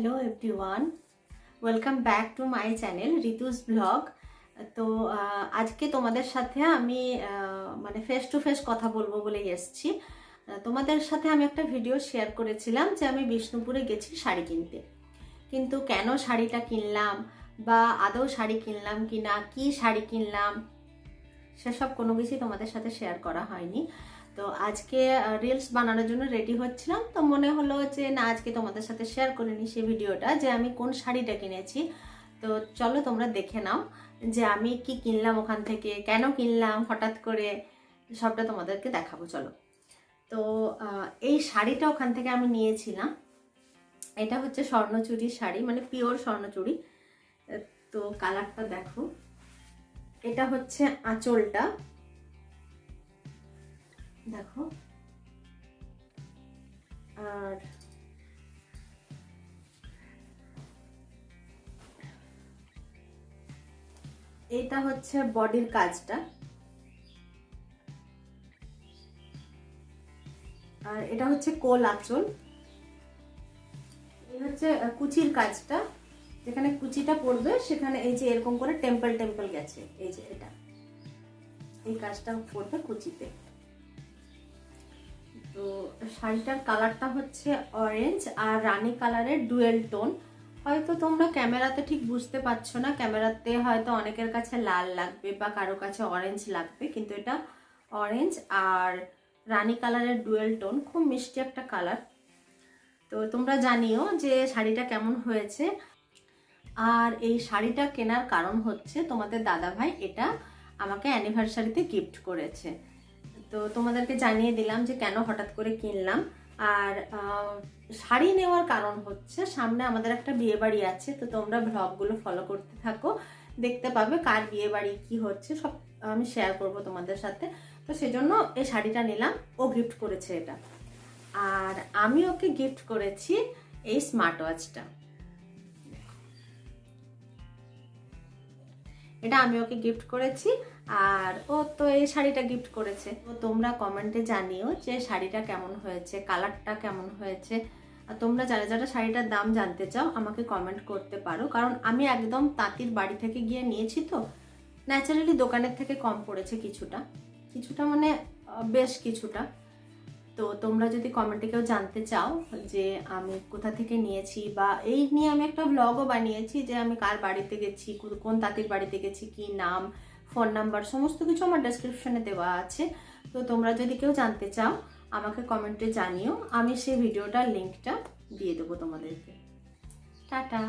Hello everyone welcome back to my channel Ritu's blog তো আজকে তোমাদের সাথে আমি মানে ফেস টু ফেস কথা বলব বলে এসেছি। তোমাদের সাথে আমি একটা ভিডিও শেয়ার করেছিলাম যে আমি বিষ্ণুপুরে গেছি শাড়ি কিনতে। কিন্তু কেন শাড়িটা কিনলাম? বা আদৌ শাড়ি কিনলাম কি না কি শাড়ি কিনলাম? সেসব কোনো কিছুই তোমাদের সাথে শেয়ার করা হয়নি। তো আজকে রিলস বানানোর জন্য রেডি হচ্ছিলাম। তো মনে হলো যে, না, আজকে তোমাদের সাথে শেয়ার করে নিই সেই ভিডিওটা, যে আমি কোন শাড়িটা কিনেছি। তো চলো তোমরা দেখে নাও যে আমি কি কিনলাম ওখান থেকে, কেন কিনলাম, হঠাৎ করে সবটা তোমাদেরকে দেখাবো, চলো। তো এই শাড়িটা ওখান থেকে আমি নিয়েছিলাম। এটা হচ্ছে স্বর্ণচুরি শাড়ি মানে পিওর স্বর্ণচুরি। তো কালারটা দেখো। এটা হচ্ছে আঁচলটা। দেখো। আর এটা হচ্ছে বডির কাজটা। আর এটা হচ্ছে কোল আঁচল। এই হচ্ছে কুচির কাজটা। যেখানে কুচিটা পড়বে, সেখানে এই যে এরকম করে টেম্পল টেম্পল গেছে। এই যে এটা। এই কাজটা পড়বে কুচিতে। তো শাড়িটার কালারটা হচ্ছে অরেঞ্জ আর রানী কালারের ডুয়েল টোন হয়তো তোমরা ক্যামেরাতে ঠিক বুঝতে পারছ না, ক্যামেরাতে হয়তো অনেকের কাছে লাল লাগবে বা কারও কাছে অরেঞ্জ লাগবে, কিন্তু এটা অরেঞ্জ আর রানী কালারের ডুয়েল টোন খুব মিষ্টি একটা কালার তো তোমরা জানিও যে শাড়িটা কেমন হয়েছে। আর এই শাড়িটা কেনার কারণ হচ্ছে তোমাদের দাদাভাই এটা আমাকে অ্যানিভার্সারিতে গিফট করেছে। তো তোমাদেরকে জানিয়ে দিলাম যে কেন হঠাৎ করে কিনলাম। আর শাড়ি নেওয়ার কারণ হচ্ছে সামনে আমাদের একটা বিয়ে বাড়ি আছে, তো তোমরা ভ্লগগুলো ফলো করতে থাকো। দেখতে পাবে কার বিয়ে বাড়ি কি হচ্ছে, সব আমি শেয়ার করব তোমাদের সাথে। তো সেজন্য এই শাড়িটা নিলাম, ও গিফট করেছে এটা। আর আমি ওকে গিফট করেছি এই স্মার্ট ওয়াচটা এটা আমি ওকে গিফট করেছি, আর ও তো এই শাড়িটা গিফট করেছে। তো তোমরা কমেন্টে জানিও যে শাড়িটা কেমন হয়েছে কালারটা কেমন হয়েছে। আর তোমরা যারা যারা শাড়িটার দাম জানতে চাও, আমাকে কমেন্ট করতে পারো। কারণ আমি একদম তাঁতির বাড়ি থেকে গিয়ে নিয়েছি তো ন্যাচারালি দোকানের থেকে কম পড়েছে কিছুটা। কিছুটা মানে বেশ কিছুটা। তো তোমরা যদি কমেন্টে কেউ জানতে চাও যে আমি কোথা থেকে নিয়েছি বা এই নিয়ে আমি একটা ব্লগও বানিয়েছি যে আমি কার বাড়িতে গেছি কোন তাঁতির বাড়িতে গেছি, কি নাম ফোন নাম্বার সমস্ত কিছু আমার ডেসক্রিপশনে দেওয়া আছে। তো তোমরা যদি কেউ জানতে চাও, আমাকে কমেন্টে জানিও, আমি সেই ভিডিওটার লিঙ্কটা দিয়ে দেবো তোমাদেরকে। টাটা!